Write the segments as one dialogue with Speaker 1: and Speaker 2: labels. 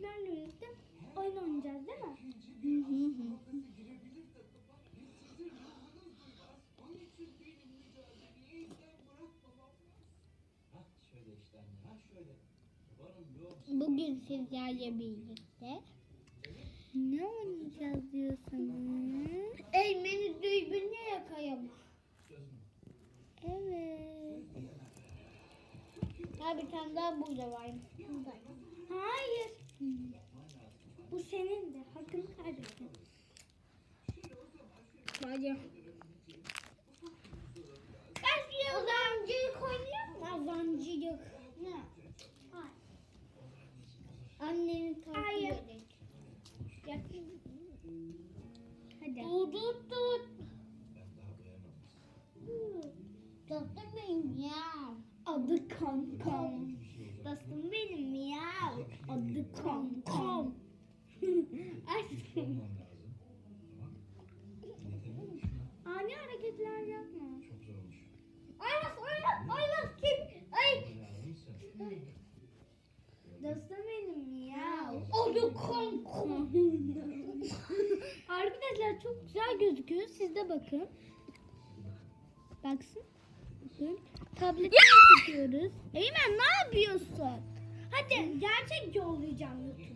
Speaker 1: hareketlerle birlikte oyun oynayacağız değil mi?
Speaker 2: Şöyle. Varım yok.
Speaker 1: Bugün sizlerle birlikte ne oynayacağız diyorsunuz? Elmeni dürbünle yakayım. Evet. Ha bir tane daha burada var. Hayır. Bu senin de. Hakkını kaybettin. Hadi. Azancılık oynuyor mu? Azancılık. Ne? Hayır. Anneni takip edin. Gel. Hadi. Tut tut. Dostum benim ya. Adı Kom Kom. Dostum benim ya. Adı Kom Kom. Aşkım.
Speaker 2: Olmam lazım. Tamam. Yeteneğim şuna.
Speaker 1: Ani hareketler yapma.
Speaker 2: Çok zor olmuş.
Speaker 1: Ayvaz ayvaz ayvaz kim? Ay.
Speaker 2: Bu lazımsa.
Speaker 1: Dostum benim ya. Adı Kom Kom. Arkadaşlar çok güzel gözüküyor. Siz de bakın. Baksın. Bakın. Tableti tutuyoruz. Eymen ne yapıyorsun? Hadi gerçek yollayacağım YouTube'a.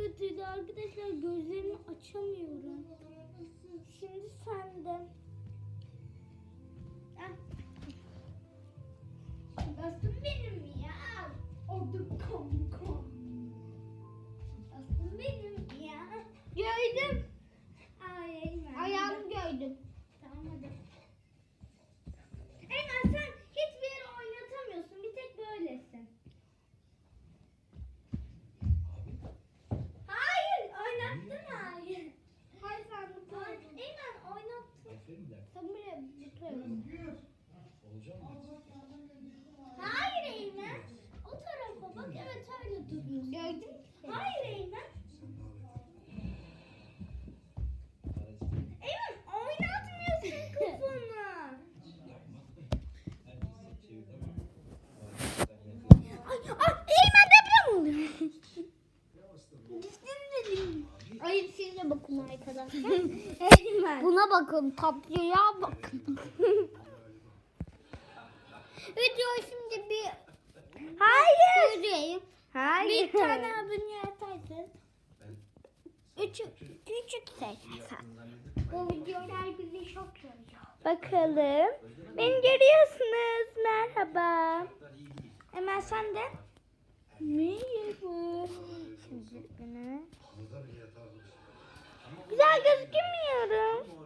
Speaker 1: Kötüydü arkadaşlar. Gözlerimi açamıyorum. Bakın tatlıya bakın. Video şimdi bir Hayır. Göreyim. Hayır. Bir tane abone atarsın. Küçük, küçük seçsen. Bu videolar bizi çok yoruyor. Bakalım. Beni görüyorsunuz. Merhaba. Hemen sen de. Merhaba. Şimdi bunu. Güzel gözükmüyorum.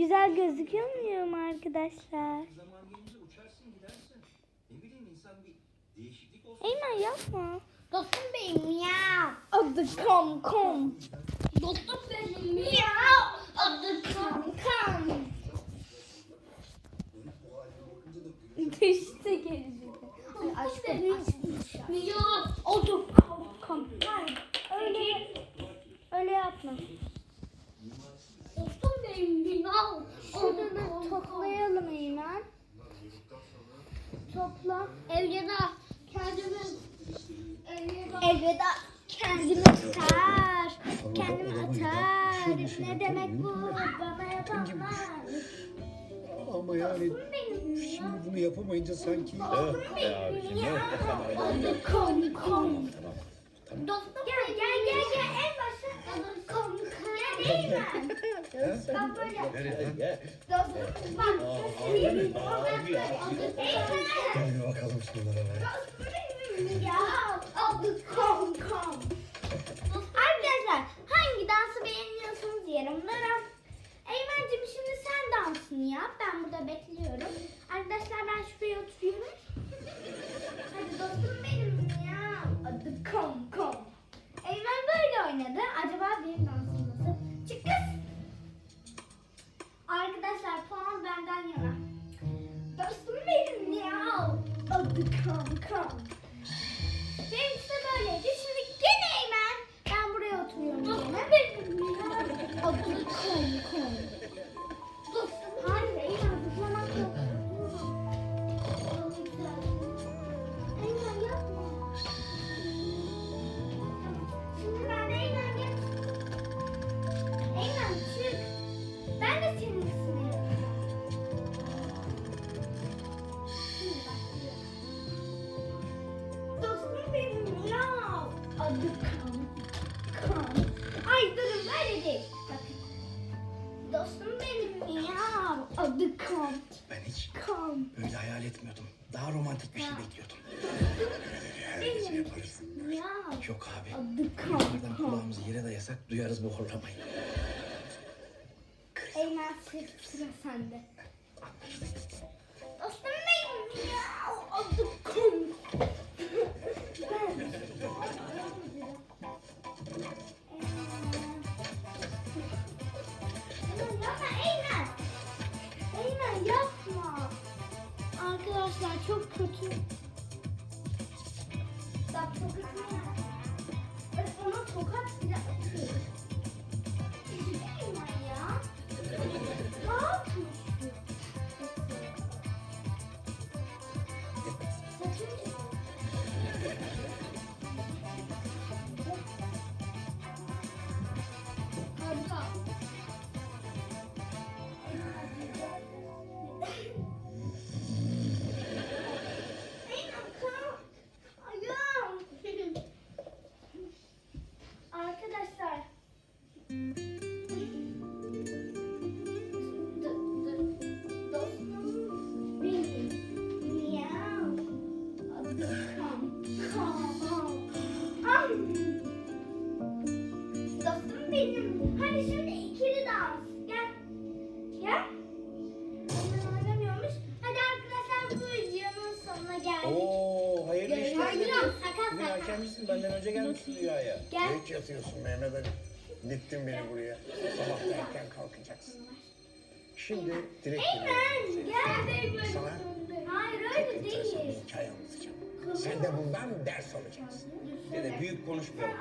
Speaker 1: Güzel gözüküyor muyum arkadaşlar?
Speaker 2: Zaman gelince uçarsın gidersin. Ne bileyim insan bir değişiklik olsun.
Speaker 1: Eymen yapma. Dostum benim ya. Adı kom kom. Dostum benim ya. Adı kom kom. İşte gelecek. Aşkım. Ya adı kom kom. Hayır, Öyle, öyle yapma. Dostum benim ya. Onu da toplayalım Eymen. Topla. Evde kendimi Elveda kendimi atar, kendimi atar. Ne demek bu? Bana yapamaz.
Speaker 3: Ama yani şimdi bunu yapamayınca sanki
Speaker 1: Benim ya. Adı kom kom. Dostum gel gel gel gel en başta kom kom. Gel bakalım şunlara bak. Arkadaşlar
Speaker 3: hangi dansı beğeniyorsunuz yorumlara.
Speaker 1: Eymen'cim şimdi sen dansını yap. Ben burada bekliyorum. Arkadaşlar ben şuraya oturuyorum. Hadi dostum benim ya. Adı
Speaker 4: kom kom.
Speaker 1: Eymen
Speaker 4: böyle oynadı. Acaba benim dansım Arkadaşlar puan benden
Speaker 1: yana.
Speaker 4: Dostum benim
Speaker 1: ya.
Speaker 4: Oh, come,
Speaker 1: come. bilmiyordum.
Speaker 4: Birileri
Speaker 1: her gece yaparız. Yok abi.
Speaker 4: Yukarıdan kulağımızı yere dayasak duyarız bu horlamayı.
Speaker 1: Eymen sıra sende. Dostum benim ya. Adım kum. Ee, Arkadaşlar çok kötü. Thank
Speaker 3: you. Yatıyorsun Mehmet Ali. Diktin beni buraya. Sabah da erken kalkacaksın. Şimdi direkt
Speaker 1: gel.
Speaker 3: Sana
Speaker 1: Hayır öyle değil.
Speaker 3: hikaye anlatacağım. Sen de bundan ders alacaksın.
Speaker 4: Dede büyük konuşmayalım.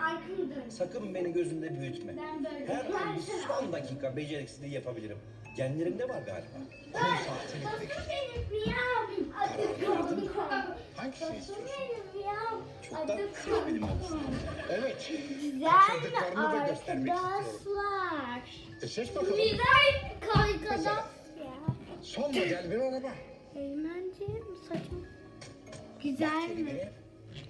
Speaker 4: Sakın beni gözünde büyütme.
Speaker 1: Ben böyle.
Speaker 4: Her an bir son dakika beceriksizliği yapabilirim. Genlerimde var galiba.
Speaker 1: Dostum benim miyav. Adı.
Speaker 3: Hangisini
Speaker 1: Dostum
Speaker 3: istiyorsun?
Speaker 1: benim miyav.
Speaker 4: Çok
Speaker 1: Adı
Speaker 4: da
Speaker 1: kan.
Speaker 4: benim olsun.
Speaker 3: Evet.
Speaker 1: Güzel
Speaker 3: Kaçırdıklarımı da göstermek istiyorum.
Speaker 1: arkadaşlar.
Speaker 3: E seç bakalım.
Speaker 1: Güzel kaykadaş ya.
Speaker 3: Son model bir araba.
Speaker 1: Eymen'ciğim saçım güzel mi?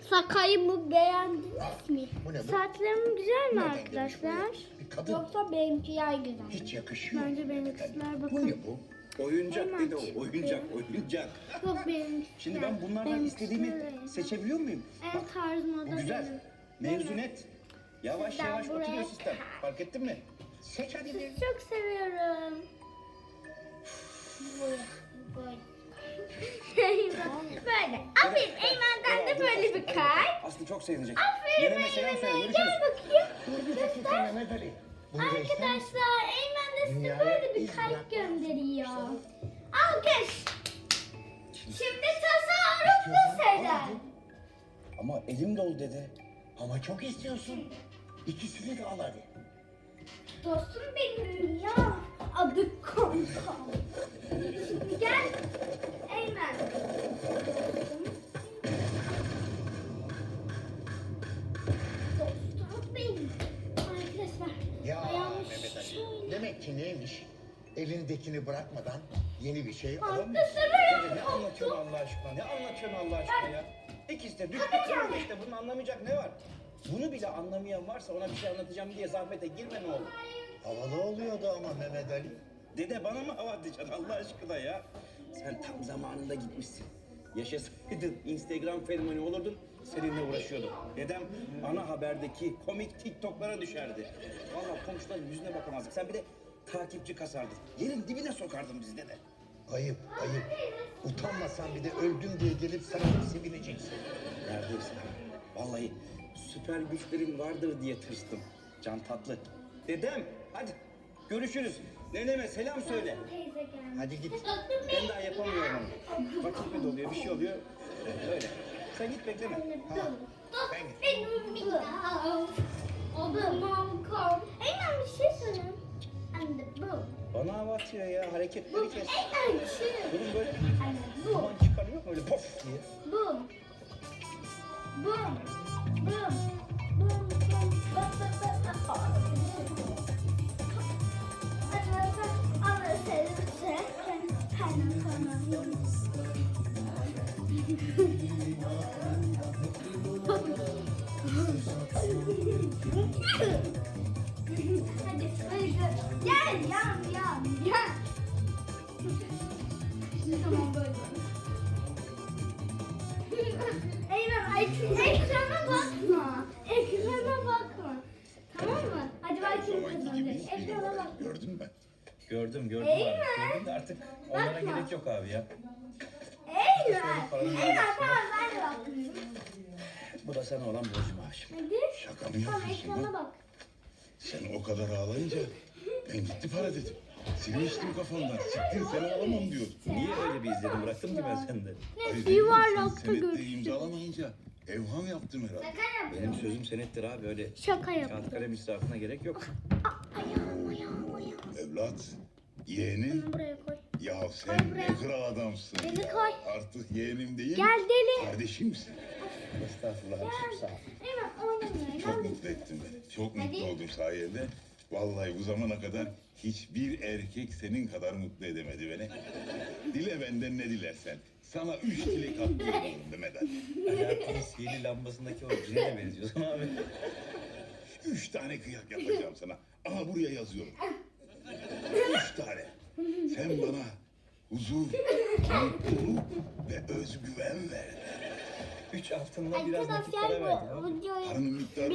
Speaker 1: Sakayımı beğendiniz mi?
Speaker 3: Bu ne bu?
Speaker 1: Saçlarım güzel mi
Speaker 3: gelmiş
Speaker 1: arkadaşlar?
Speaker 3: bu? Bir kadın.
Speaker 1: Yoksa benimkiler güzel.
Speaker 3: Hiç yakışıyor.
Speaker 1: Bence benimkiler
Speaker 3: Bu
Speaker 1: bakın.
Speaker 3: ne bu?
Speaker 4: Oyuncak
Speaker 1: Hemen
Speaker 4: dede o. Oyuncak, oyuncak.
Speaker 1: Yok benimkiler.
Speaker 4: Şimdi ben bunlardan istediğimi seçebiliyor muyum?
Speaker 1: En
Speaker 4: Bak
Speaker 1: tarzıma
Speaker 4: bu
Speaker 1: da
Speaker 4: güzel.
Speaker 1: benim.
Speaker 4: Mevzu net. Yavaş
Speaker 1: Sizden
Speaker 4: yavaş
Speaker 1: buraya
Speaker 4: oturuyor sistem. Fark ettin mi?
Speaker 3: Seç hadi bir.
Speaker 1: Çok seviyorum. Böyle. Böyle. böyle. Aferin Eymen'den de böyle bir kalp.
Speaker 4: Aslı çok sevinecek.
Speaker 1: Aferin. Eymen'e. Gel bakayım.
Speaker 3: Misin?
Speaker 1: Arkadaşlar Eymen de size böyle bir kalp gönderiyor. Alkış. Şimdi tasarruflu şeyler.
Speaker 4: Ama elim dolu dede.
Speaker 3: Ama çok istiyorsun. İkisini de al hadi.
Speaker 1: Dostum benim ya. Adı Kanka. Gel. Eymen. Dostum benim. Arkadaşlar.
Speaker 3: Ya
Speaker 1: ayağımı
Speaker 3: Mehmet Ali.
Speaker 1: şöyle-
Speaker 3: Demek ki neymiş? Elindekini bırakmadan yeni bir şey alamıyorsun.
Speaker 1: Arkadaşlar
Speaker 4: ne anlatıyorsun Allah aşkına? Ne anlatıyorsun Allah aşkına ya? İkisi de düştü kırıldı işte. Bunu anlamayacak ne var? Bunu bile anlamayan varsa ona bir şey anlatacağım diye zahmete girme ne olur.
Speaker 3: Havalı oluyordu ama Mehmet Ali.
Speaker 4: Dede bana mı hava atacaksın Allah aşkına ya? Sen tam zamanında gitmişsin. Yaşasaydın Instagram fenomeni olurdun, seninle uğraşıyordum. Dedem ana haberdeki komik TikTok'lara düşerdi. Vallahi komşuların yüzüne bakamazdık. Sen bir de takipçi kasardın. Yerin dibine sokardın bizi dede.
Speaker 3: Ayıp, ayıp. Utanmasan bir de öldüm diye gelip sana sevineceksin.
Speaker 4: Neredeyse. Vallahi süper güçlerin vardır diye tırstım. Can tatlı. Dedem hadi görüşürüz. Neneme selam söyle.
Speaker 3: Hadi git.
Speaker 4: Ben daha yapamıyorum onu. Vakit mi doluyor, bir şey oluyor. Öyle. Sen git bekleme.
Speaker 1: Dostum
Speaker 3: Ben git.
Speaker 1: benim ya. Adım Kanka. Eymen bir şey söyleyeyim. Anne bu.
Speaker 4: Bana hava atıyor ya, hareketleri kes.
Speaker 1: Eymen şu.
Speaker 4: Durum böyle
Speaker 1: Anne bu.
Speaker 4: duman çıkarıyor böyle pof diye.
Speaker 1: Bum. Bum. Bum. Bum. Bum. Bum. Bum. Bum. Arkadaşlar, hadi hadi gel yan yan yan. tamam böyle. Eyvah ekrana bakma. Ekrana bakma. Tamam mı? Hadi ben kim kazanacak? Ekrana bakma.
Speaker 3: Gördün mü?
Speaker 4: Gördüm gördüm abi. Gördüm de artık onlara
Speaker 1: Bakma.
Speaker 4: gerek yok abi ya.
Speaker 1: Tamam ben de.
Speaker 4: Bu da sana olan borcum abiciğim.
Speaker 1: Hadi.
Speaker 3: Şaka mı
Speaker 1: Tamam
Speaker 3: yapıyorsun
Speaker 1: ekrana
Speaker 3: lan?
Speaker 1: bak.
Speaker 3: Sen o kadar ağlayınca ben gitti para dedim. Silmiştim kafamdan. Siktir seni alamam diyordum.
Speaker 4: Niye öyle bir izledim bıraktım ki ben sende?
Speaker 3: Hayır,
Speaker 1: Ne yuvarlakta
Speaker 3: sen senette imzalamayınca evham yaptım herhalde.
Speaker 1: Şaka yapıyorum.
Speaker 4: Benim sözüm senettir abi öyle
Speaker 1: Şaka
Speaker 4: kağıt
Speaker 1: yapıyorum.
Speaker 4: kalem israfına gerek yok.
Speaker 1: Ayağım ayağım ayağım.
Speaker 3: Evlat, yeğenim.
Speaker 1: Bunu buraya koy.
Speaker 3: Ya sen ne kral adamsın
Speaker 1: Beni
Speaker 3: ya.
Speaker 1: koy.
Speaker 3: Artık yeğenim değil,
Speaker 1: Gel deli.
Speaker 3: kardeşimsin.
Speaker 4: Estağfurullah ol.
Speaker 1: Eyvah oynamıyor.
Speaker 3: Çok
Speaker 1: Gel.
Speaker 3: mutlu ettin beni. Çok
Speaker 1: Hadi.
Speaker 3: mutlu oldum sayende. Vallahi bu zamana kadar hiçbir erkek senin kadar mutlu edemedi beni. Dile benden ne dilersen. Sana üç dilek Mehmet Ali.
Speaker 4: Hayatın sihirli lambasındaki o cine benziyorsun abi.
Speaker 3: Üç tane kıyak yapacağım sana. Aha buraya yazıyorum. Üç tane. Sen bana huzur, mutluluk ve özgüven ver.
Speaker 4: Üç altınla biraz nakit para
Speaker 1: Arkadaşlar
Speaker 4: verdim.
Speaker 1: bu videoyu
Speaker 3: Paranın miktarı